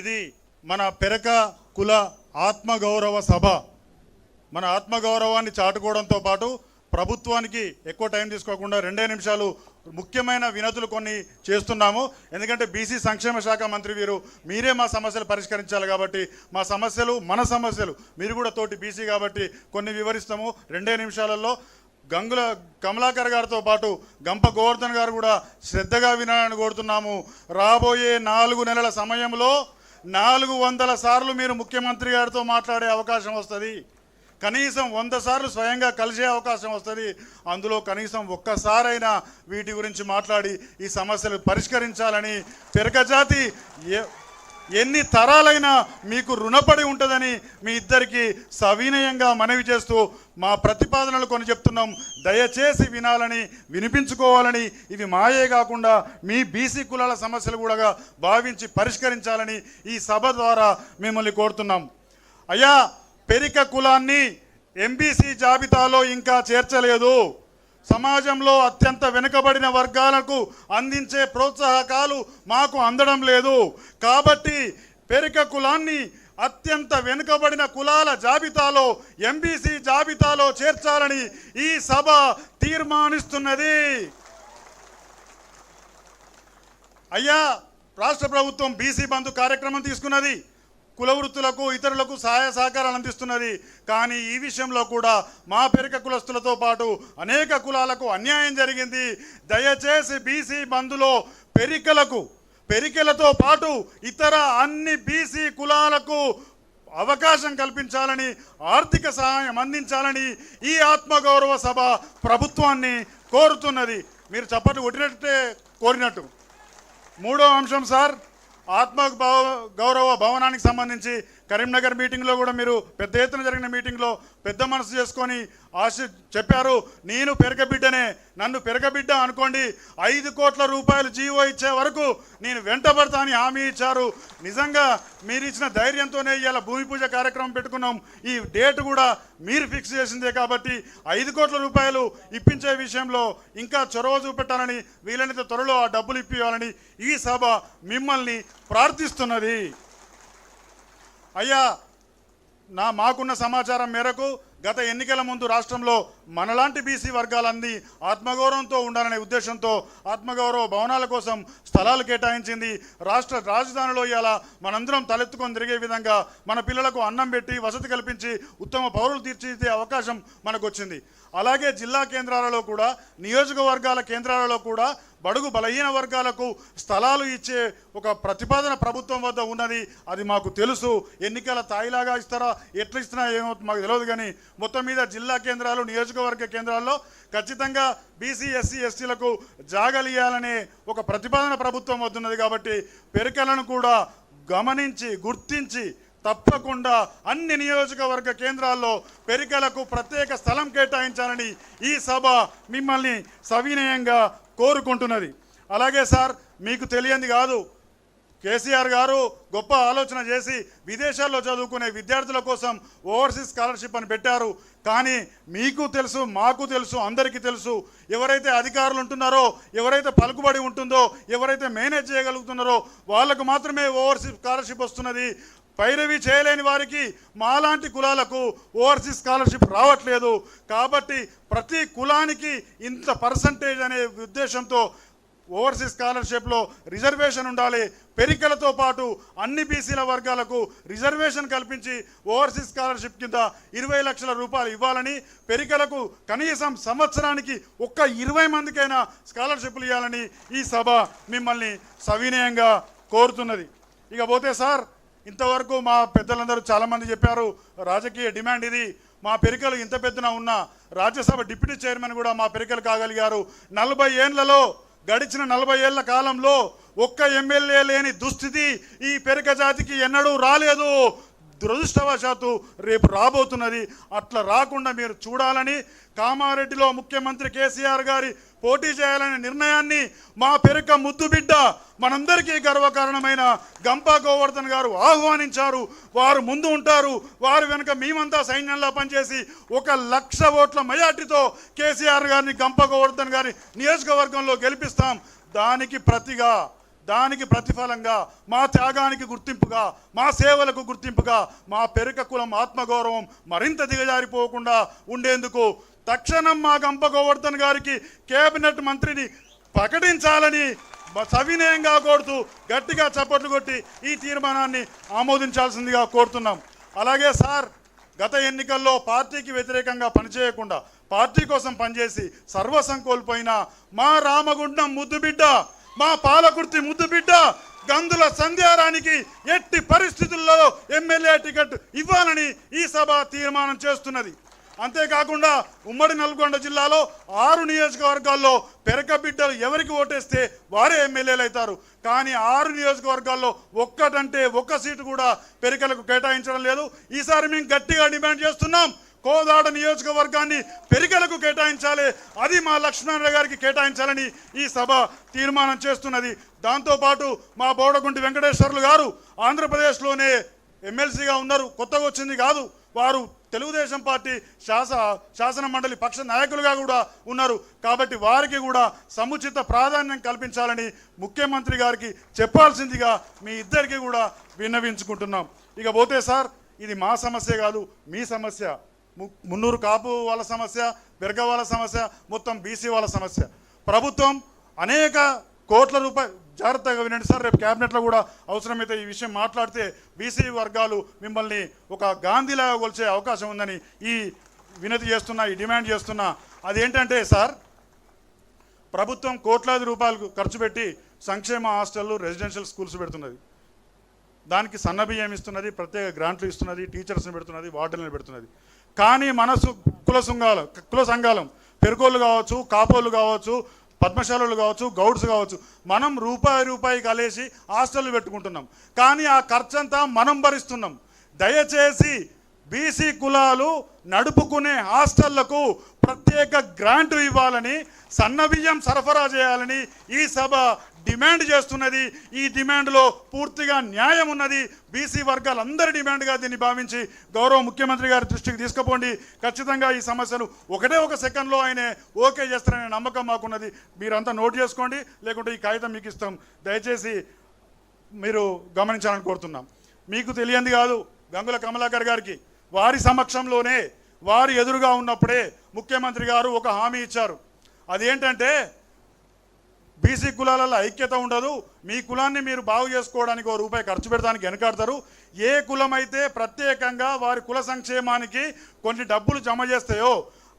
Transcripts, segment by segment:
ఇది మన పెరక కుల ఆత్మగౌరవ సభ. మన ఆత్మగౌరవాన్ని చాటుకోవడంతో పాటు ప్రభుత్వానికి ఎక్కువ టైం తీసుకోకుండా రెండే నిమిషాలు ముఖ్యమైన వినతులు కొన్ని చేస్తున్నాము. ఎందుకంటే బీసీ సంక్షేమ శాఖ మంత్రి వీరు మీరే మా సమస్యలు పరిష్కరించాలి కాబట్టి మా సమస్యలు మన సమస్యలు. మీరు కూడా తోటి బీసీ కాబట్టి కొన్ని వివరిస్తాము. రెండే నిమిషాలలో గంగుల కమలాకర్ గారితో పాటు గంప గోవర్ధన్ గారు కూడా శ్రద్ధగా వినాలని కోరుతున్నాము. రాబోయే నాలుగు నెలల సమయంలో నాలుగు వందల సార్లు మీరు ముఖ్యమంత్రి గారితో మాట్లాడే అవకాశం వస్తుంది. కనీసం వంద సార్లు స్వయంగా కలిసే అవకాశం వస్తుంది. అందులో కనీసం ఒక్కసారైనా వీటి గురించి మాట్లాడి ఈ సమస్యలు పరిష్కరించాలని పెరకజాతి ఏ- ఎన్ని తరాలైనా మీకు రుణపడి ఉంటుందని మీ ఇద్దరికి సవినయంగా మనవి చేస్తూ మా ప్రతిపాదనలు కొని చెప్తున్నాం. దయచేసి వినాలని వినిపించుకోవాలని ఇవి మాయే కాకుండా మీ బీసీ కులాల సమస్యలు కూడా భావించి పరిష్కరించాలని ఈ సభ ద్వారా మిమ్మల్ని కోరుతున్నాం. అయ్యా పెరిక కులాన్ని ఎంబీసీ జాబితాలో ఇంకా చేర్చలేదు. సమాజంలో అత్యంత వెనుకబడిన వర్గాలకు అందించే ప్రోత్సాహకాలు మాకు అందడం లేదు. కాబట్టి పెరిక కులాన్ని అత్యంత వెనుకబడిన కులాల జాబితాలో ఎంబీసీ జాబితాలో చేర్చాలని ఈ సభ తీర్మానిస్తున్నది. అయ్యా రాష్ట్ర ప్రభుత్వం బీసీ బంధు కార్యక్రమం తీసుకున్నది. కుల వృత్తులకు ఇతరులకు సహాయ సహకారాలు అందిస్తున్నది. కానీ ఈ విషయంలో కూడా మా పెరిక కులస్తులతో పాటు అనేక కులాలకు అన్యాయం జరిగింది. దయచేసి బీసీ బంధులో పెరికలకు పెరికలతో పాటు ఇతర అన్ని బీసీ కులాలకు అవకాశం కల్పించాలని ఆర్థిక సహాయం అందించాలని ఈ ఆత్మగౌరవ సభ ప్రభుత్వాన్ని కోరుతున్నది. మీరు చప్పటి కొట్టినట్టే కోరినట్టు. మూడో అంశం సార్. ఆత్మ భావ- గౌరవ భవనానికి సంబంధించి కరీంనగర్ మీటింగ్లో కూడా మీరు పెద్ద ఎత్తున జరిగిన మీటింగ్లో పెద్ద మనసు చేసుకొని ఆశ చెప్పారు. నేను పెరగబిడ్డనే నన్ను పెరగబిడ్డ అనుకోండి ఐదు కోట్ల రూపాయలు జీవో ఇచ్చే వరకు నేను వెంటబడతా అని హామీ ఇచ్చారు. నిజంగా మీరు ఇచ్చిన ధైర్యంతోనే ఇవాళ భూమి పూజ కార్యక్రమం పెట్టుకున్నాం. ఈ డేట్ కూడా మీరు ఫిక్స్ చేసిందే కాబట్టి ఐదు కోట్ల రూపాయలు ఇప్పించే విషయంలో ఇంకా చొరవ చూపెట్టాలని వీలైనంత త్వరలో ఆ డబ్బులు ఇప్పివ్వాలని ఈ సభ మిమ్మల్ని ప్రార్థిస్తున్నది. అయ్యా నా మాకున్న సమాచారం మేరకు గత ఎన్నికల ముందు రాష్ట్రంలో మనలాంటి బీసీ వర్గాలన్నీ ఆత్మగౌరవంతో ఉండాలనే ఉద్దేశంతో ఆత్మగౌరవ భవనాల కోసం స్థలాలు కేటాయించింది. రాష్ట్ర రాజధానిలో ఇలా మనందరం తలెత్తుకొని తిరిగే విధంగా మన పిల్లలకు అన్నం పెట్టి వసతి కల్పించి ఉత్తమ పౌరులు తీర్చిదిద్దే అవకాశం మనకు వచ్చింది అలాగే జిల్లా కేంద్రాలలో కూడా నియోజకవర్గాల కేంద్రాలలో కూడా బడుగు బలహీన వర్గాలకు స్థలాలు ఇచ్చే ఒక ప్రతిపాదన ప్రభుత్వం వద్ద ఉన్నది. అది మాకు తెలుసు. ఎన్నికల తాయిలాగా ఇస్తారా ఎట్లా ఇస్తున్నా ఏమో మాకు తెలియదు కానీ మొత్తం మీద జిల్లా కేంద్రాలు నియోజక నియోజకవర్గ కేంద్రాల్లో ఖచ్చితంగా బీసీ ఎస్సీ ఎస్టీలకు జాగలియాలనే ఒక ప్రతిపాదన ప్రభుత్వం వద్దున్నది కాబట్టి పెరికలను కూడా గమనించి గుర్తించి తప్పకుండా అన్ని నియోజకవర్గ కేంద్రాల్లో పెరికలకు ప్రత్యేక స్థలం కేటాయించాలని ఈ సభ మిమ్మల్ని సవినయంగా కోరుకుంటున్నది. అలాగే సార్ మీకు తెలియంది కాదు కేసీఆర్ గారు గొప్ప ఆలోచన చేసి విదేశాల్లో చదువుకునే విద్యార్థుల కోసం ఓవర్సీస్ స్కాలర్షిప్ అని పెట్టారు. కానీ మీకు తెలుసు మాకు తెలుసు అందరికీ తెలుసు ఎవరైతే అధికారులు ఉంటున్నారో ఎవరైతే పలుకుబడి ఉంటుందో ఎవరైతే మేనేజ్ చేయగలుగుతున్నారో వాళ్ళకు మాత్రమే ఓవర్సీస్ స్కాలర్షిప్ వస్తున్నది. పైరవి చేయలేని వారికి మాలాంటి కులాలకు ఓవర్సీస్ స్కాలర్షిప్ రావట్లేదు. కాబట్టి ప్రతి కులానికి ఇంత పర్సంటేజ్ అనే ఉద్దేశంతో ఓవర్సీస్ స్కాలర్షిప్లో రిజర్వేషన్ ఉండాలి. పెరికలతో పాటు అన్ని బీసీల వర్గాలకు రిజర్వేషన్ కల్పించి ఓవర్సీస్ స్కాలర్షిప్ కింద ఇరవై లక్షల రూపాయలు ఇవ్వాలని పెరికలకు కనీసం సంవత్సరానికి ఒక్క ఇరవై మందికైనా స్కాలర్షిప్లు ఇవ్వాలని ఈ సభ మిమ్మల్ని సవినయంగా కోరుతున్నది. ఇక పోతే సార్ ఇంతవరకు మా పెద్దలందరూ చాలామంది చెప్పారు రాజకీయ డిమాండ్ ఇది. మా పెరికలు ఇంత పెద్దన ఉన్న రాజ్యసభ డిప్యూటీ చైర్మన్ కూడా మా పెరికలు కాగలిగారు. నలభై ఏండ్లలో గడిచిన నలభై ఏళ్ళ కాలంలో ఒక్క ఎమ్మెల్యే లేని దుస్థితి ఈ పెరిక జాతికి ఎన్నడూ రాలేదు. దురదృష్టవశాత్తు రేపు రాబోతున్నది. అట్లా రాకుండా మీరు చూడాలని కామారెడ్డిలో ముఖ్యమంత్రి కేసీఆర్ గారి పోటీ చేయాలనే నిర్ణయాన్ని మా పెరక ముద్దుబిడ్డ మనందరికీ గర్వకారణమైన గంపా గోవర్ధన్ గారు ఆహ్వానించారు. వారు ముందు ఉంటారు. వారు వెనుక మేమంతా సైన్యంలో పనిచేసి ఒక లక్ష ఓట్ల మెజార్టీతో కేసీఆర్ గారిని గంప గోవర్ధన్ గారి నియోజకవర్గంలో గెలిపిస్తాం. దానికి ప్రతిగా దానికి ప్రతిఫలంగా మా త్యాగానికి గుర్తింపుగా మా సేవలకు గుర్తింపుగా మా పెరక కులం ఆత్మగౌరవం మరింత దిగజారిపోకుండా ఉండేందుకు తక్షణం మా గంప గోవర్ధన్ గారికి కేబినెట్ మంత్రిని ప్రకటించాలని సవినయంగా కోరుతూ గట్టిగా చప్పట్లు కొట్టి ఈ తీర్మానాన్ని ఆమోదించాల్సిందిగా కోరుతున్నాం. అలాగే సార్ గత ఎన్నికల్లో పార్టీకి వ్యతిరేకంగా పనిచేయకుండా పార్టీ కోసం పనిచేసి సర్వసం కోల్పోయిన మా రామగుండం ముద్దుబిడ్డ మా పాలకుర్తి ముద్దుబిడ్డ గందుల సంధ్యారానికి ఎట్టి పరిస్థితుల్లో ఎమ్మెల్యే టికెట్ ఇవ్వాలని ఈ సభ తీర్మానం చేస్తున్నది. అంతేకాకుండా ఉమ్మడి నల్గొండ జిల్లాలో ఆరు నియోజకవర్గాల్లో పెరక బిడ్డలు ఎవరికి ఓటేస్తే వారే ఎమ్మెల్యేలు అవుతారు. కానీ ఆరు నియోజకవర్గాల్లో ఒక్కటంటే ఒక్క సీటు కూడా పెరికలకు కేటాయించడం లేదు. ఈసారి మేము గట్టిగా డిమాండ్ చేస్తున్నాం. కోదాడ నియోజకవర్గాన్ని పెరికలకు కేటాయించాలి. అది మా లక్ష్మీనారాయణ గారికి కేటాయించాలని ఈ సభ తీర్మానం చేస్తున్నది. దాంతోపాటు మా బోడగుంటి వెంకటేశ్వర్లు గారు ఆంధ్రప్రదేశ్లోనే ఎమ్మెల్సీగా ఉన్నారు. కొత్తగా వచ్చింది కాదు. వారు తెలుగుదేశం పార్టీ శాస శాసన మండలి పక్ష నాయకులుగా కూడా ఉన్నారు. కాబట్టి వారికి కూడా సముచిత ప్రాధాన్యం కల్పించాలని ముఖ్యమంత్రి గారికి చెప్పాల్సిందిగా మీ ఇద్దరికి కూడా విన్నవించుకుంటున్నాం. ఇక పోతే సార్ ఇది మా సమస్య కాదు మీ సమస్య. మున్నూరు కాపు వాళ్ళ సమస్య బెరగ వాళ్ళ సమస్య మొత్తం బీసీ వాళ్ళ సమస్య. ప్రభుత్వం అనేక కోట్ల రూపాయలు జాగ్రత్తగా వినండి సార్ రేపు క్యాబినెట్లో కూడా అవసరమైతే ఈ విషయం మాట్లాడితే బీసీ వర్గాలు మిమ్మల్ని ఒక గాంధీలాగా కొలిచే అవకాశం ఉందని ఈ వినతి చేస్తున్నా ఈ డిమాండ్ చేస్తున్నా. అదేంటంటే సార్ ప్రభుత్వం కోట్లాది రూపాయలు ఖర్చు పెట్టి సంక్షేమ హాస్టళ్ళు రెసిడెన్షియల్ స్కూల్స్ పెడుతున్నది. దానికి సన్నబియ్యం ఇస్తున్నది ప్రత్యేక గ్రాంట్లు ఇస్తున్నది టీచర్స్ని పెడుతున్నది వార్డులను పెడుతున్నది. కానీ మనసు కుల సంఘాలు కుల సంఘాలు. పెరుగోళ్ళు కావచ్చు కాపోళ్ళు కావచ్చు పద్మశాలలు కావచ్చు గౌడ్స్ కావచ్చు. మనం రూపాయి రూపాయి కలిసి హాస్టల్ పెట్టుకుంటున్నాం. కానీ ఆ ఖర్చంతా మనం భరిస్తున్నాం. దయచేసి బీసీ కులాలు నడుపుకునే హాస్టళ్ళకు ప్రత్యేక గ్రాంట్ ఇవ్వాలని సన్నబియ్యం సరఫరా చేయాలని ఈ సభ డిమాండ్ చేస్తున్నది. ఈ డిమాండ్లో పూర్తిగా న్యాయం ఉన్నది. బీసీ వర్గాలందరి డిమాండ్గా దీన్ని భావించి గౌరవ ముఖ్యమంత్రి గారి దృష్టికి తీసుకుపోండి. ఖచ్చితంగా ఈ సమస్యను ఒకటే ఒక సెకండ్లో ఆయన ఓకే చేస్తారనే నమ్మకం మాకున్నది. మీరంతా నోట్ చేసుకోండి. లేకుంటే ఈ కాగితం మీకు ఇస్తాం. దయచేసి మీరు గమనించాలని కోరుతున్నాం. మీకు తెలియంది కాదు గంగుల కమలాకర్ గారికి వారి సమక్షంలోనే వారి ఎదురుగా ఉన్నప్పుడే ముఖ్యమంత్రి గారు ఒక హామీ ఇచ్చారు. అదేంటంటే బీసీ కులాలలో ఐక్యత ఉండదు. మీ కులాన్ని మీరు బాగు చేసుకోవడానికి ఓ రూపాయి ఖర్చు పెడతానికి వెనకాడతారు. ఏ కులం అయితే ప్రత్యేకంగా వారి కుల సంక్షేమానికి కొన్ని డబ్బులు జమ చేస్తాయో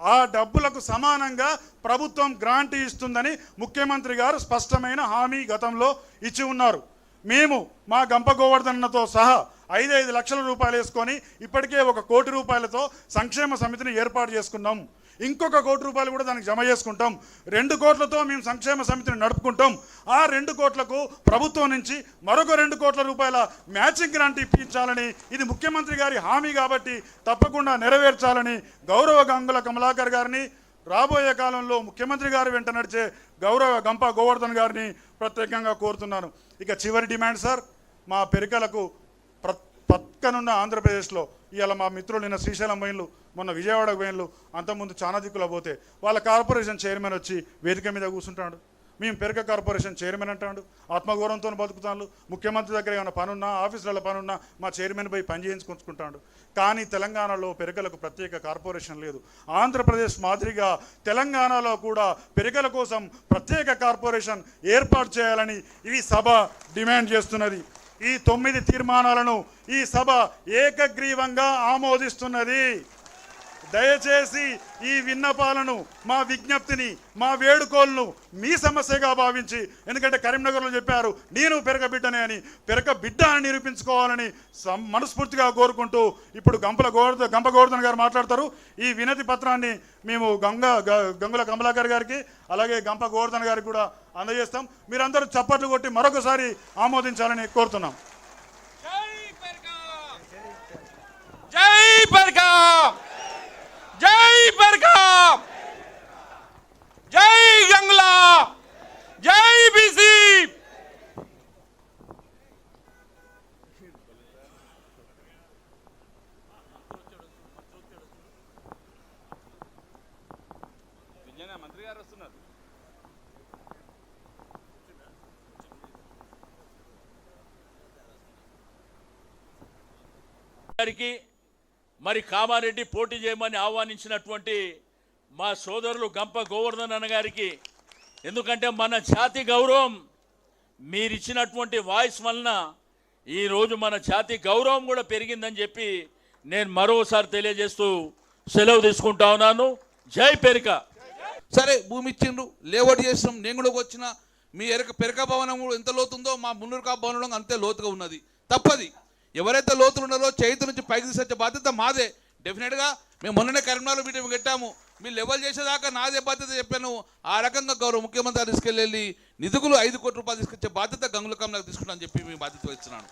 ఆ డబ్బులకు సమానంగా ప్రభుత్వం గ్రాంట్ ఇస్తుందని ముఖ్యమంత్రి గారు స్పష్టమైన హామీ గతంలో ఇచ్చి ఉన్నారు. మేము మా గంప గోవర్ధన్నతో సహా ఐదు ఐదు లక్షల రూపాయలు వేసుకొని ఇప్పటికే ఒక కోటి రూపాయలతో సంక్షేమ సమితిని ఏర్పాటు చేసుకున్నాం. ఇంకొక కోటి రూపాయలు కూడా దానికి జమ చేసుకుంటాం. రెండు కోట్లతో మేము సంక్షేమ సమితిని నడుపుకుంటాం. ఆ రెండు కోట్లకు ప్రభుత్వం నుంచి మరొక రెండు కోట్ల రూపాయల మ్యాచింగ్ గ్రాంట్ ఇప్పించాలని ఇది ముఖ్యమంత్రి గారి హామీ కాబట్టి తప్పకుండా నెరవేర్చాలని గౌరవ గంగుల కమలాకర్ గారిని రాబోయే కాలంలో ముఖ్యమంత్రి గారు వెంట నడిచే గౌరవ గంప గోవర్ధన్ గారిని ప్రత్యేకంగా కోరుతున్నాను. ఇక చివరి డిమాండ్ సార్ మా పెరికలకు ప్ర పక్కనున్న ఆంధ్రప్రదేశ్లో ఇవాళ మా మిత్రులు నిన్న శ్రీశైలం పోయిన్లు మొన్న విజయవాడ పోయిన్లు అంతకుముందు చాలా దిక్కులో పోతే వాళ్ళ కార్పొరేషన్ చైర్మన్ వచ్చి వేదిక మీద కూర్చుంటాడు. మేము పెరక కార్పొరేషన్ చైర్మన్ అంటాడు ఆత్మగౌరవంతో బతుకుతాను ముఖ్యమంత్రి దగ్గర ఏమైనా పనున్నా ఆఫీసులలో పనున్నా మా చైర్మన్ పోయి పని చేయించుకుంటాడు కానీ తెలంగాణలో పెరకలకు ప్రత్యేక కార్పొరేషన్ లేదు. ఆంధ్రప్రదేశ్ మాదిరిగా తెలంగాణలో కూడా పెరకల కోసం ప్రత్యేక కార్పొరేషన్ ఏర్పాటు చేయాలని ఈ సభ డిమాండ్ చేస్తున్నది. ఈ తొమ్మిది తీర్మానాలను ఈ సభ ఏకగ్రీవంగా ఆమోదిస్తున్నది. దయచేసి ఈ విన్నపాలను మా విజ్ఞప్తిని మా వేడుకోలను మీ సమస్యగా భావించి ఎందుకంటే కరీంనగర్లో చెప్పారు నేను పెరక బిడ్డనే అని పెరగబిడ్డ అని నిరూపించుకోవాలని సం- మనస్ఫూర్తిగా కోరుకుంటూ ఇప్పుడు గంపల గోవర్ధ గంప గోవర్ధన్ గారు మాట్లాడతారు. ఈ వినతి పత్రాన్ని మేము గంగ గంగుల కమలాకర్ గారికి అలాగే గంప గోవర్ధన్ గారికి కూడా అందజేస్తాం. మీరందరూ చప్పట్లు కొట్టి మరొకసారి ఆమోదించాలని కోరుతున్నాం. జై పెరకా! ജയ് പെർഗാം! ജയ് ഗംഗ്ല! ജയ് ബിസി! మంత్రి గారు మరి కామారెడ్డి పోటీ చేయమని ఆహ్వానించినటువంటి మా సోదరులు గంప గోవర్ధన్ అన్న గారికి ఎందుకంటే మన జాతి గౌరవం మీరిచ్చినటువంటి వాయిస్ వలన ఈరోజు మన జాతి గౌరవం కూడా పెరిగిందని చెప్పి నేను మరోసారి తెలియజేస్తూ సెలవు తీసుకుంటా ఉన్నాను. జై పెరిక. సరే భూమి ఇచ్చిండ్రు లేఅవుట్ చేసినాం నేను కూడా వచ్చిన మీ ఎరక పెరక భవనం కూడా ఎంత లోతుందో మా మున్నూరు భవనం అంతే లోతుగా ఉన్నది. తప్పది. ఎవరైతే లోతులు ఉన్నారో చేతి నుంచి పైకి తీసుకొచ్చే బాధ్యత మాదే. డెఫినెట్గా మేము మొన్ననే కరీంనగర్ మీటింగ్ పెట్టాము. మీరు లెవెల్ చేసేదాకా నాదే బాధ్యత చెప్పాను. ఆ రకంగా గౌరవ ముఖ్యమంత్రి తీసుకెళ్ళి నిధులు ఐదు కోట్ల రూపాయలు తీసుకొచ్చే బాధ్యత గంగుల కమలకు తీసుకుంటానని చెప్పి మీ బాధ్యత ఇస్తున్నాను